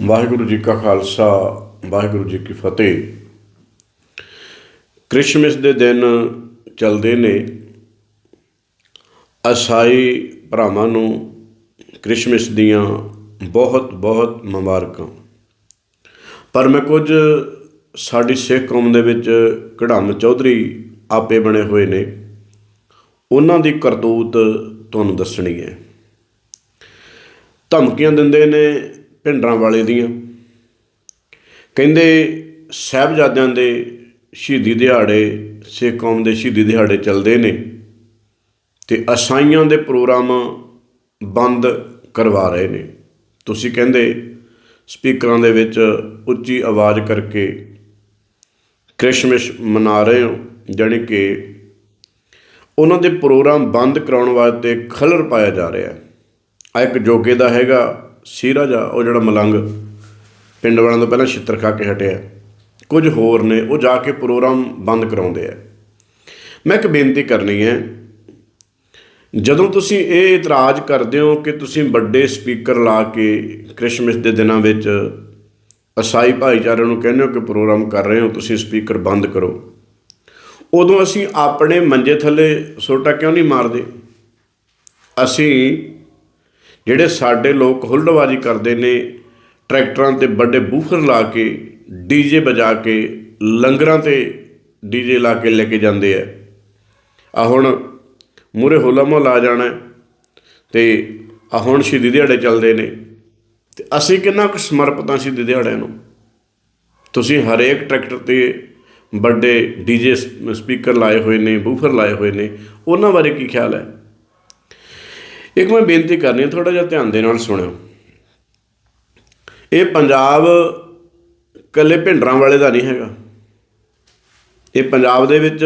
ਵਾਹਿਗੁਰੂ ਜੀ ਕਾ ਖਾਲਸਾ, ਵਾਹਿਗੁਰੂ ਜੀ ਕੀ ਫਤਿਹ। ਕ੍ਰਿਸਮਸ ਦੇ ਦਿਨ ਚੱਲਦੇ ਨੇ। ਅਸਾਈ ਭਰਾਵਾਂ ਨੂੰ ਕ੍ਰਿਸਮਸ ਦੀਆਂ ਬਹੁਤ ਬਹੁਤ ਮੁਬਾਰਕਾਂ। ਪਰ ਮੈਂ ਕੁਝ ਸਾਡੀ ਸਿੱਖ ਕੌਮ ਦੇ ਵਿੱਚ ਕੜਮ ਚੌਧਰੀ ਆਪੇ ਬਣੇ ਹੋਏ ਨੇ। ਉਹਨਾਂ ਦੀ ਕਰਤੂਤ ਤੁਹਾਨੂੰ ਦੱਸਣੀ ਹੈ। ਧਮਕੀਆਂ ਦਿੰਦੇ ਨੇ ਭਿੰਡਰਾਂ ਵਾਲੇ ਦੀਆਂ। ਕਹਿੰਦੇ ਸਾਹਿਬਜ਼ਾਦਿਆਂ ਦੇ ਸ਼ਹੀਦੀ ਦਿਹਾੜੇ, ਸਿੱਖ ਕੌਮ ਦੇ ਸ਼ਹੀਦੀ ਦਿਹਾੜੇ ਚੱਲਦੇ ਨੇ ਤੇ ਅਸਾਈਆਂ ਦੇ ਪ੍ਰੋਗਰਾਮ ਬੰਦ ਕਰਵਾ ਰਹੇ ਨੇ। ਤੁਸੀਂ ਕਹਿੰਦੇ ਸਪੀਕਰਾਂ ਦੇ ਵਿੱਚ ਉੱਚੀ ਆਵਾਜ਼ ਕਰਕੇ ਕ੍ਰਿਸਮਸ ਮਨਾ ਰਹੇ ਹੋ, ਜਾਣੀ ਕਿ ਉਹਨਾਂ ਦੇ ਪ੍ਰੋਗਰਾਮ ਬੰਦ ਕਰਾਉਣ ਵਾਸਤੇ ਖਲਰ ਪਾਇਆ ਜਾ ਰਿਹਾ ਹੈ। ਆ ਇੱਕ ਜੋਗੇ ਦਾ ਹੈਗਾ ਸੀਰਾ ਜਾ ਉਹ ਜਿਹੜਾ ਮਲੰਗ ਪਿੰਡ ਵਾਲਿਆਂ ਤੋਂ ਪਹਿਲਾਂ ਛਿੱਤਰ ਖਾ ਕੇ ਹਟਿਆ। ਕੁਝ ਹੋਰ ਨੇ, ਉਹ ਜਾ ਕੇ ਪ੍ਰੋਗਰਾਮ ਬੰਦ ਕਰਾਉਂਦੇ ਆ। ਮੈਂ ਇੱਕ ਬੇਨਤੀ ਕਰਨੀ ਹੈ, ਜਦੋਂ ਤੁਸੀਂ ਇਹ ਇਤਰਾਜ਼ ਕਰਦੇ ਹੋ ਕਿ ਤੁਸੀਂ ਵੱਡੇ ਸਪੀਕਰ ਲਾ ਕੇ ਕ੍ਰਿਸਮਸ ਦੇ ਦਿਨਾਂ ਵਿੱਚ ਅਸਾਈ ਭਾਈਚਾਰੇ ਨੂੰ ਕਹਿੰਦੇ ਹੋ ਕਿ ਪ੍ਰੋਗਰਾਮ ਕਰ ਰਹੇ ਹੋ, ਤੁਸੀਂ ਸਪੀਕਰ ਬੰਦ ਕਰੋ, ਉਦੋਂ ਅਸੀਂ ਆਪਣੇ ਮੰਜੇ ਥੱਲੇ ਸੋਟਾ ਕਿਉਂ ਨਹੀਂ ਮਾਰਦੇ? ਅਸੀਂ ਜਿਹੜੇ ਸਾਡੇ ਲੋਕ ਹੁੱਲੜਬਾਜ਼ੀ ਕਰਦੇ ਨੇ, ਟਰੈਕਟਰਾਂ ਤੇ ਵੱਡੇ ਬੂਫਰ ਲਾ ਕੇ, ਡੀਜੇ ਵਜਾ ਕੇ, ਲੰਗਰਾਂ ਤੇ ਡੀਜੇ ਲਾ ਕੇ ਲੈ ਕੇ ਜਾਂਦੇ ਆ। ਆ ਹੁਣ ਮੂਰੇ ਹੋਲਾ ਮਹੱਲਾ ਆ ਜਾਣਾ ਹੈ ਤੇ ਆ ਹੁਣ ਸ਼ਹੀਦੀ ਦਿਹਾੜੇ ਚੱਲਦੇ ਨੇ। ਤੇ ਅਸੀਂ ਕਿੰਨਾ ਕੁ ਸਮਰਪਿਤਾਂ ਸ਼ਹੀਦੀ ਦਿਹਾੜਿਆਂ ਨੂੰ? ਤੁਸੀਂ ਹਰੇਕ ਟਰੈਕਟਰ ਤੇ ਵੱਡੇ ਡੀਜੇ ਸਪੀਕਰ ਲਾਏ ਹੋਏ ਨੇ, ਬੂਫਰ ਲਾਏ ਹੋਏ ਨੇ, ਉਹਨਾਂ ਬਾਰੇ ਕੀ ਖਿਆਲ ਹੈ? ਇੱਕ ਮੈਂ ਬੇਨਤੀ ਕਰਨੀ ਹੈ ਥੋੜਾ ਜਿਹਾ ਧਿਆਨ ਦੇ ਨਾਲ ਸੁਣਿਓ। ਇਹ ਪੰਜਾਬ ਕੱਲੇ ਭਿੰਡਰਾਂ ਵਾਲੇ ਦਾ ਨਹੀਂ ਹੈਗਾ। ਇਹ ਪੰਜਾਬ ਦੇ ਵਿੱਚ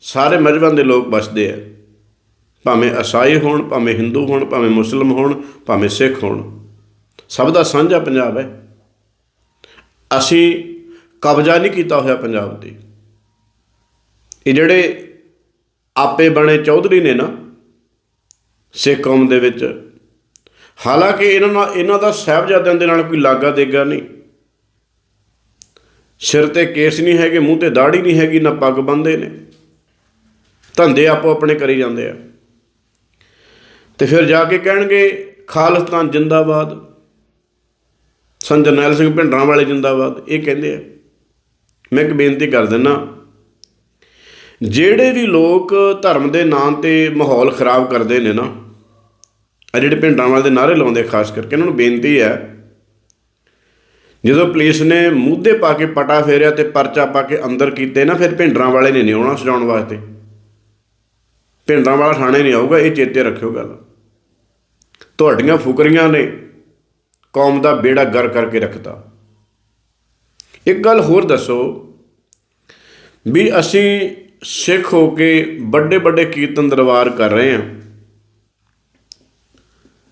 ਸਾਰੇ ਮਜ਼ਹਬਾਂ ਦੇ ਲੋਕ ਵੱਸਦੇ ਆ। ਭਾਵੇਂ ਈਸਾਈ ਹੋਣ, ਭਾਵੇਂ ਹਿੰਦੂ ਹੋਣ, ਭਾਵੇਂ ਮੁਸਲਮ ਹੋਣ, ਭਾਵੇਂ ਸਿੱਖ ਹੋਣ। ਸਭ ਦਾ ਸਾਂਝਾ ਪੰਜਾਬ ਹੈ। ਅਸੀਂ ਕਬਜ਼ਾ ਨਹੀਂ ਕੀਤਾ ਹੋਇਆ ਪੰਜਾਬ ਤੇ। ਇਹ ਜਿਹੜੇ ਆਪੇ ਬਣੇ ਚੌਧਰੀ ਨੇ ਨਾ ਸਿੱਖ ਕੌਮ ਦੇ ਵਿੱਚ। ਹਾਲਾਂਕਿ ਇਹਨਾਂ ਨਾਲ ਇਹਨਾਂ ਦਾ ਸਾਹਿਬਜ਼ਾਦਿਆਂ ਦੇ ਨਾਲ ਕੋਈ ਲਾਗਾ ਦੇਗਾ ਨਹੀਂ। ਸਿਰ ਤੇ ਕੇਸ ਨਹੀਂ ਹੈਗੇ, ਮੂੰਹ ਤੇ ਦਾੜੀ ਨਹੀਂ ਹੈਗੀ, ਨਾ ਪੱਗ ਬੰਨਦੇ ਨੇ। ਧੰਦੇ ਆਪੋ ਆਪਣੇ ਕਰੀ ਜਾਂਦੇ ਆ। ਤੇ ਫਿਰ ਜਾ ਕੇ ਕਹਿਣਗੇ, ਖਾਲਿਸਤਾਨ ਜਿੰਦਾਬਾਦ ਸੰਤ ਜਰਨੈਲ ਸਿੰਘ ਭਿੰਡਰਾਂ ਵਾਲੇ ਜਿੰਦਾਬਾਦ, ਇਹ ਕਹਿੰਦੇ ਆ। ਮੈਂ ਇੱਕ ਬੇਨਤੀ ਕਰ ਦਿੰਨਾ ਜਿਹੜੇ ਵੀ ਲੋਕ ਧਰਮ ਦੇ ਨਾਂ ਤੇ ਮਾਹੌਲ ਖਰਾਬ ਕਰਦੇ ਨੇ ਨਾ ਆ ਜਿਹੜੇ ਭਿੰਡਰਾਂ ਵਾਲੇ ਦੇ ਨਾਰੇ ਲਾਉਂਦੇ ਖਾਸ ਕਰਕੇ ਇਹਨਾਂ ਨੂੰ ਬੇਨਤੀ ਹੈ, ਜਦੋਂ ਪੁਲਿਸ ਨੇ ਮੂਧੇ ਪਾ ਕੇ ਪਟਾ ਫੇਰਿਆ ਤੇ ਪਰਚਾ ਪਾ ਕੇ ਅੰਦਰ ਕੀਤੇ ਨਾ, ਫਿਰ ਭਿੰਡਰਾਂ ਵਾਲੇ ਨੇ ਨਹੀਂ ਆਉਣਾ ਸਜਾਉਣ ਵਾਸਤੇ। ਭਿੰਡਰਾਂ ਵਾਲਾ ਥਾਣੇ ਨਹੀਂ ਆਊਗਾ, ਇਹ ਚੇਤੇ ਰੱਖਿਓ ਗੱਲ। ਤੁਹਾਡੀਆਂ ਫੁਕਰੀਆਂ ਨੇ ਕੌਮ ਦਾ ਬੇੜਾ ਗਰ ਕਰਕੇ ਰੱਖਤਾ। ਇੱਕ ਗੱਲ ਹੋਰ ਦੱਸੋ ਵੀ ਅਸੀਂ ਸਿੱਖ ਹੋ ਕੇ ਵੱਡੇ ਵੱਡੇ ਕੀਰਤਨ ਦਰਬਾਰ ਕਰ ਰਹੇ ਹਾਂ।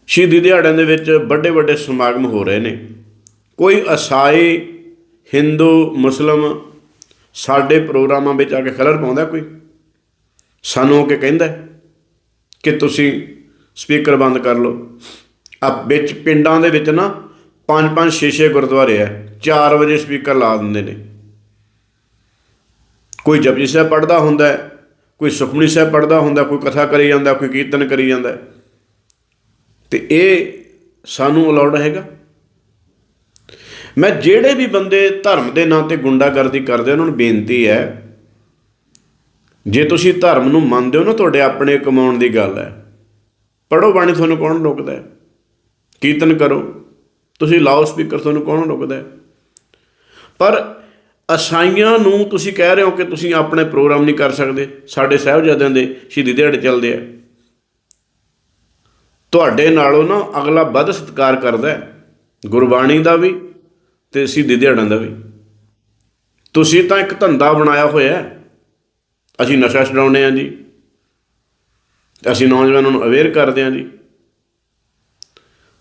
ਸ਼ਹੀਦੀ ਦਿਹਾੜਿਆਂ ਦੇ ਵਿੱਚ ਵੱਡੇ ਵੱਡੇ ਸਮਾਗਮ ਹੋ ਰਹੇ ਨੇ। ਕੋਈ ਅਸਾਈ, ਹਿੰਦੂ, ਮੁਸਲਮ ਸਾਡੇ ਪ੍ਰੋਗਰਾਮਾਂ ਵਿੱਚ ਆ ਕੇ ਖਲਰ ਪਾਉਂਦਾ ਕੋਈ? ਸਾਨੂੰ ਉਹ ਕੇ ਕਹਿੰਦਾ ਕਿ ਤੁਸੀਂ ਸਪੀਕਰ ਬੰਦ ਕਰ ਲਓ। ਆ ਵਿੱਚ ਪਿੰਡਾਂ ਦੇ ਵਿੱਚ ਨਾ ਪੰਜ ਪੰਜ ਛੇ ਛੇ ਗੁਰਦੁਆਰੇ ਆ। 4 ਵਜੇ ਸਪੀਕਰ ਲਾ ਦਿੰਦੇ ਨੇ। ਕੋਈ ਜਪਜੀ ਸਾਹਿਬ ਪੜਦਾ ਹੁੰਦਾ ਹੈ, ਕੋਈ ਸੁਖਮਨੀ ਸਾਹਿਬ ਪੜਦਾ ਹੁੰਦਾ ਕੋਈ ਕਥਾ ਕਰੀ ਜਾਂਦਾ ਕੋਈ ਕੀਰਤਨ ਕਰੀ ਜਾਂਦਾ ਤੇ ਇਹ ਸਾਨੂੰ ਅਲਾਉਡ ਹੈਗਾ। ਮੈਂ ਜਿਹੜੇ ਵੀ ਬੰਦੇ ਧਰਮ ਦੇ ਨਾਂ ਤੇ ਗੁੰਡਾਗਰਦੀ ਕਰਦੇ ਉਹਨਾਂ ਨੂੰ ਬੇਨਤੀ ਹੈ ਜੇ ਤੁਸੀਂ ਧਰਮ ਨੂੰ ਮੰਨਦੇ ਹੋ ਨਾ ਤੁਹਾਡੇ ਆਪਣੇ ਕਮਾਉਣ ਦੀ ਗੱਲ ਹੈ। ਪੜੋ ਬਾਣੀ ਤੁਹਾਨੂੰ ਕੌਣ ਰੋਕਦਾ ਹੈ? ਕੀਰਤਨ ਕਰੋ ਤੁਸੀਂ ਲਾਓ ਸਪੀਕਰ ਤੁਹਾਨੂੰ ਕੌਣ ਰੋਕਦਾ ਹੈ? ਪਰ ਅਸਾਈਆਂ ਨੂੰ ਤੁਸੀਂ ਕਹਿ ਰਹੇ ਹੋ ਕਿ ਤੁਸੀਂ ਆਪਣੇ ਪ੍ਰੋਗਰਾਮ ਨਹੀਂ ਕਰ ਸਕਦੇ। ਸਾਡੇ ਸਾਹਿਬਜ਼ਾਦਿਆਂ ਦੇ ਸ਼ਹੀਦੀ ਦਿਹਾੜੇ ਚੱਲਦੇ ਆ। ਤੁਹਾਡੇ ਨਾਲੋਂ ਨਾ ਅਗਲਾ ਵੱਧ ਸਤਿਕਾਰ ਕਰਦਾ ਹੈ। ਗੁਰਬਾਣੀ ਦਾ ਵੀ ਤੇ ਸ਼ਹੀਦੀ ਦਿਹਾੜਾਂ ਦਾ ਵੀ। ਤੁਸੀਂ ਤਾਂ ਇੱਕ ਧੰਦਾ ਬਣਾਇਆ ਹੋਇਆ ਅਸੀਂ ਨਸ਼ਾ ਛਡਾਉਂਦੇ ਆ ਜੀ। ਅਸੀਂ ਨੌਜਵਾਨਾਂ ਨੂੰ ਅਵੇਅਰ ਕਰਦੇ ਆ ਜੀ।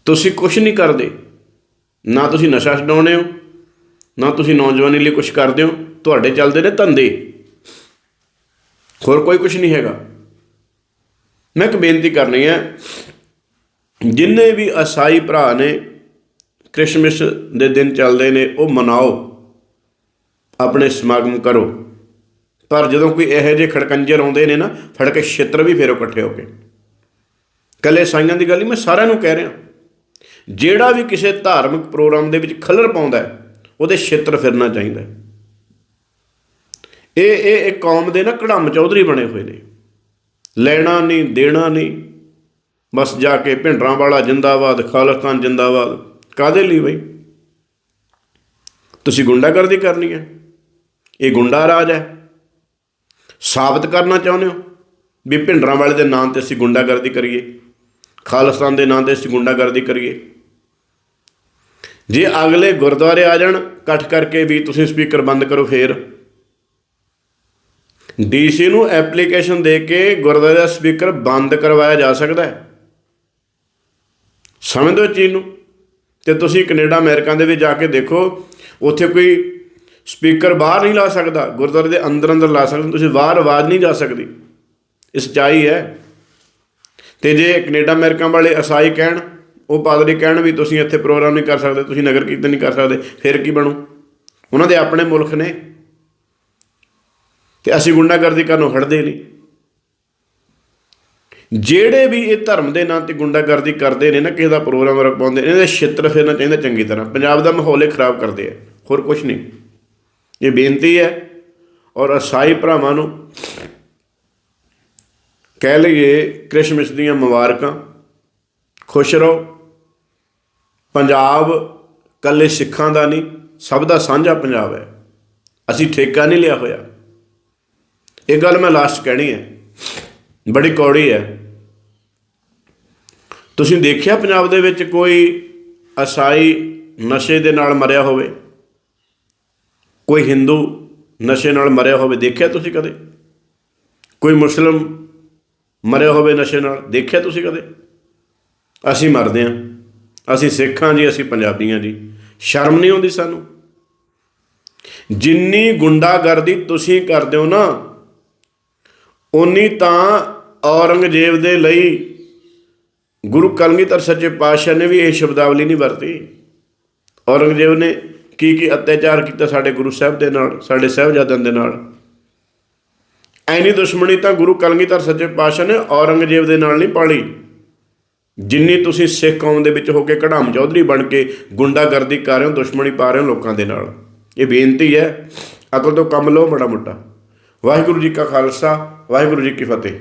ਤੁਸੀਂ ਕੁਝ ਨਹੀਂ ਕਰਦੇ। ਨਾ ਤੁਸੀਂ ਨਸ਼ਾ ਛਡਾਉਂਦੇ ਹੋ। ਨਾ ਤੁਸੀਂ ਨੌਜਵਾਨੀ ਲਈ ਕੁਝ ਕਰਦੇ ਹੋ ਤੁਹਾਡੇ ਚੱਲਦੇ ਨੇ ਧੰਦੇ। ਹੋਰ ਕੋਈ ਕੁਝ ਨਹੀਂ ਹੈਗਾ। ਮੈਂ ਇੱਕ ਬੇਨਤੀ ਕਰਨੀ ਹੈ ਜਿੰਨੇ ਵੀ ਅਸਾਈ ਭਰਾ ਨੇ ਕ੍ਰਿਸਮਸ ਦੇ ਦਿਨ ਚੱਲਦੇ ਨੇ ਉਹ ਮਨਾਓ। ਆਪਣੇ ਸਮਾਗਮ ਕਰੋ। ਪਰ ਜਦੋਂ ਕੋਈ ਇਹੋ ਜਿਹੇ ਖੜਕੰਜਰ ਆਉਂਦੇ ਨੇ ਨਾ ਫੜ ਕੇ ਛਿੱਤਰ ਵੀ ਫੇਰੋ ਇਕੱਠੇ ਹੋ ਕੇ। ਕੱਲੇ ਸਾਈਆਂ ਦੀ ਗੱਲ ਨਹੀਂ ਮੈਂ ਸਾਰਿਆਂ ਨੂੰ ਕਹਿ ਰਿਹਾ। ਜਿਹੜਾ ਵੀ ਕਿਸੇ ਧਾਰਮਿਕ ਪ੍ਰੋਗਰਾਮ ਦੇ ਵਿੱਚ ਖਲਰ ਪਾਉਂਦਾ ਹੈ, ਉਹਦੇ ਛਿੱਤਰ ਫਿਰਨਾ ਚਾਹੀਦਾ ਇਹ ਇਹ ਇੱਕ ਕੌਮ ਦੇ ਨਾ ਕੜਮ ਚੌਧਰੀ ਬਣੇ ਹੋਏ ਨੇ। ਲੈਣਾ ਨਹੀਂ, ਦੇਣਾ ਨਹੀਂ। ਬਸ ਜਾ ਕੇ ਭਿੰਡਰਾਂ ਵਾਲਾ ਜਿੰਦਾਬਾਦ, ਖਾਲਿਸਤਾਨ ਜਿੰਦਾਬਾਦ। ਕਾਦੇ ਲਈ ਬਈ? ਤੁਸੀਂ ਗੁੰਡਾਗਰਦੀ ਕਰਨੀ ਹੈ। ਇਹ ਗੁੰਡਾ ਰਾਜ ਹੈ। ਸਾਬਤ ਕਰਨਾ ਚਾਹੁੰਦੇ ਹੋ? ਵੀ ਭਿੰਡਰਾਂ ਵਾਲੇ ਦੇ ਨਾਂ ਤੇ ਅਸੀਂ ਗੁੰਡਾਗਰਦੀ ਕਰੀਏ। ਖਾਲਿਸਤਾਨ ਦੇ ਨਾਂ ਤੇ ਅਸੀਂ ਗੁੰਡਾਗਰਦੀ ਕਰੀਏ। ਜੇ ਅਗਲੇ ਗੁਰਦੁਆਰੇ ਆ ਜਾਣ, ਇਕੱਠ ਕਰਕੇ ਵੀ ਤੁਸੀਂ ਸਪੀਕਰ ਬੰਦ ਕਰੋ ਫੇਰ। ਡੀਸੀ ਨੂੰ ਐਪਲੀਕੇਸ਼ਨ ਦੇ ਕੇ ਗੁਰਦੁਆਰੇ ਦਾ ਸਪੀਕਰ ਬੰਦ ਕਰਵਾਇਆ ਜਾ ਸਕਦਾ ਹੈ। ਸਮਝਦੇ ਚੀਜ਼ ਨੂੰ? ਤੇ ਤੁਸੀਂ ਕੈਨੇਡਾ, ਅਮਰੀਕਾ ਦੇ ਵਿੱਚ ਜਾ ਕੇ ਦੇਖੋ, ਉੱਥੇ ਕੋਈ ਸਪੀਕਰ ਬਾਹਰ ਨਹੀਂ ਲਾ ਸਕਦਾ, ਗੁਰਦੁਆਰੇ ਦੇ ਅੰਦਰ ਅੰਦਰ ਲਾ ਸਕਦੇ, ਤੁਸੀਂ ਬਾਹਰ ਆਵਾਜ਼ ਨਹੀਂ ਜਾ ਸਕਦੀ। ਇਹ ਸੱਚਾਈ ਹੈ। ਤੇ ਜੇ ਕੈਨੇਡਾ, ਅਮਰੀਕਾ ਵਾਲੇ ਅਸਾਈ ਕਹਿਣ ਉਹ ਪਾਦਰੀ ਕਹਿਣ ਵੀ ਤੁਸੀਂ ਇੱਥੇ ਪ੍ਰੋਗਰਾਮ ਨਹੀਂ ਕਰ ਸਕਦੇ, ਤੁਸੀਂ ਨਗਰ ਕੀਰਤਨ ਨਹੀਂ ਕਰ ਸਕਦੇ, ਫਿਰ ਕੀ ਬਣੂ? ਉਹਨਾਂ ਦੇ ਆਪਣੇ ਮੁਲਕ ਨੇ। ਤੇ ਅਸੀਂ ਗੁੰਡਾਗਰਦੀ ਕਰਨੋਂ ਖੜਦੇ ਨਹੀਂ। ਜਿਹੜੇ ਵੀ ਇਹ ਧਰਮ ਦੇ ਨਾਂ ਤੇ ਗੁੰਡਾਗਰਦੀ ਕਰਦੇ ਨੇ ਨਾ, ਕਿਸੇ ਦਾ ਪ੍ਰੋਗਰਾਮ ਰਖਵਾਉਂਦੇ ਨੇ, ਇਹਦੇ ਛਿੱਤਰ ਫੇਰਨਾ ਚਾਹੀਦਾ ਚੰਗੀ ਤਰ੍ਹਾਂ। ਪੰਜਾਬ ਦਾ ਮਾਹੌਲ ਹੀ ਖਰਾਬ ਕਰਦੇ ਆ, ਹੋਰ ਕੁਝ ਨਹੀਂ। ਇਹ ਬੇਨਤੀ ਹੈ, ਔਰ ਅਸਾਈ ਭਰਾਵਾਂ ਨੂੰ ਕਹਿ ਲਈਏ ਕ੍ਰਿਸਮਸ ਦੀਆਂ ਮੁਬਾਰਕਾਂ। ਖੁਸ਼ ਰਹੋ। ਪੰਜਾਬ ਕੱਲੇ ਸਿੱਖਾਂ ਦਾ ਨਹੀਂ, ਸਭ ਦਾ ਸਾਂਝਾ ਪੰਜਾਬ ਹੈ। ਅਸੀਂ ਠੇਕਾ ਨਹੀਂ ਲਿਆ ਹੋਇਆ। ਇਹ ਗੱਲ ਮੈਂ ਲਾਸਟ ਕਹਿਣੀ ਹੈ। ਬੜੀ ਕੌੜੀ ਹੈ। ਤੁਸੀਂ ਦੇਖਿਆ ਪੰਜਾਬ ਦੇ ਵਿੱਚ ਕੋਈ ਅਸਾਈ ਨਸ਼ੇ ਦੇ ਨਾਲ ਮਰਿਆ ਹੋਵੇ? ਕੋਈ ਹਿੰਦੂ ਨਸ਼ੇ ਨਾਲ ਮਰਿਆ ਹੋਵੇ? ਦੇਖਿਆ ਤੁਸੀਂ ਕਦੇ? ਕੋਈ ਮੁਸਲਮ ਮਰਿਆ ਹੋਵੇ ਨਸ਼ੇ ਨਾਲ? ਦੇਖਿਆ ਤੁਸੀਂ ਕਦੇ? ਅਸੀਂ ਮਰਦੇ ਹਾਂ। ਅਸੀਂ ਸਿੱਖ ਹਾਂ ਜੀ, ਅਸੀਂ ਪੰਜਾਬੀ ਹਾਂ ਜੀ। ਸ਼ਰਮ ਨਹੀਂ ਆਉਂਦੀ ਸਾਨੂੰ। ਜਿੰਨੀ ਗੁੰਡਾਗਰਦੀ ਤੁਸੀਂ ਕਰਦੇ ਹੋ ਨਾ ਉਨੀ ਤਾਂ ਔਰੰਗਜ਼ੇਬ ਦੇ ਲਈ ਗੁਰੂ ਕਲਗੀਧਰ ਸੱਚੇ ਪਾਤਸ਼ਾਹ ਨੇ ਵੀ ਇਹ ਸ਼ਬਦਾਵਲੀ ਨਹੀਂ ਵਰਤੀ। ਔਰੰਗਜ਼ੇਬ ਨੇ ਕੀ ਕੀ ਅਤਿਆਚਾਰ ਕੀਤਾ ਸਾਡੇ ਗੁਰੂ ਸਾਹਿਬ ਦੇ ਨਾਲ, ਸਾਡੇ ਸਾਹਿਬਜ਼ਾਦਿਆਂ ਦੇ ਨਾਲ। ਐਨੀ ਦੁਸ਼ਮਣੀ ਤਾਂ ਗੁਰੂ ਕਲਗੀਧਰ ਸੱਚੇ ਪਾਤਸ਼ਾਹ ਨੇ ਔਰੰਗਜ਼ੇਬ ਦੇ ਨਾਲ ਨਹੀਂ ਪਾਲੀ। ਜਿੰਨੀ ਤੁਸੀਂ ਸਿੱਖ ਕੌਮ ਦੇ ਵਿੱਚ ਹੋ ਕੇ ਕਢਾਮ ਚੌਧਰੀ ਬਣ ਕੇ ਗੁੰਡਾਗਰਦੀ ਕਰ ਰਹੇ ਹੋ, ਦੁਸ਼ਮਣੀ ਪਾ ਰਹੇ ਹੋ ਲੋਕਾਂ ਦੇ ਨਾਲ। ਇਹ ਬੇਨਤੀ ਹੈ, ਅਕਲ ਤੋਂ ਕੰਮ ਲਓ ਮਾੜਾ ਮੋਟਾ। ਵਾਹਿਗੁਰੂ ਜੀ ਕਾ ਖਾਲਸਾ, ਵਾਹਿਗੁਰੂ ਜੀ ਕੀ ਫਤਿਹ।